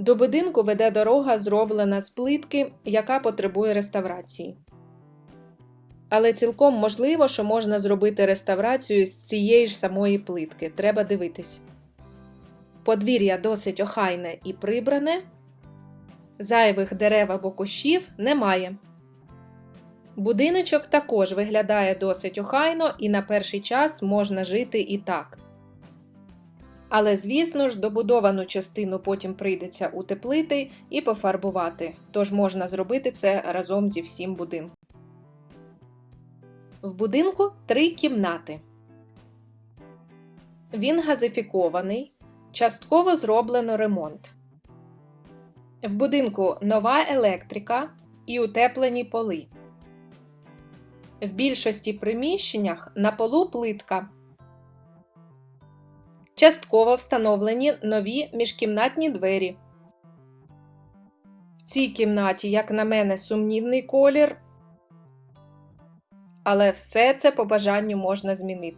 До будинку веде дорога, зроблена з плитки, яка потребує реставрації. Але цілком можливо, що можна зробити реставрацію з цієї ж самої плитки. Треба дивитись. Подвір'я досить охайне і прибране. Зайвих дерев або кущів немає. Будиночок також виглядає досить охайно і на перший час можна жити і так. Але, звісно ж, добудовану частину потім прийдеться утеплити і пофарбувати, тож можна зробити це разом зі всім будинком. В будинку три кімнати. Він газифікований, частково зроблено ремонт. В будинку нова електрика і утеплені поли. В більшості приміщеннях на полу плитка. Частково встановлені нові міжкімнатні двері. В цій кімнаті, як на мене, сумнівний колір. Але все це по бажанню можна змінити.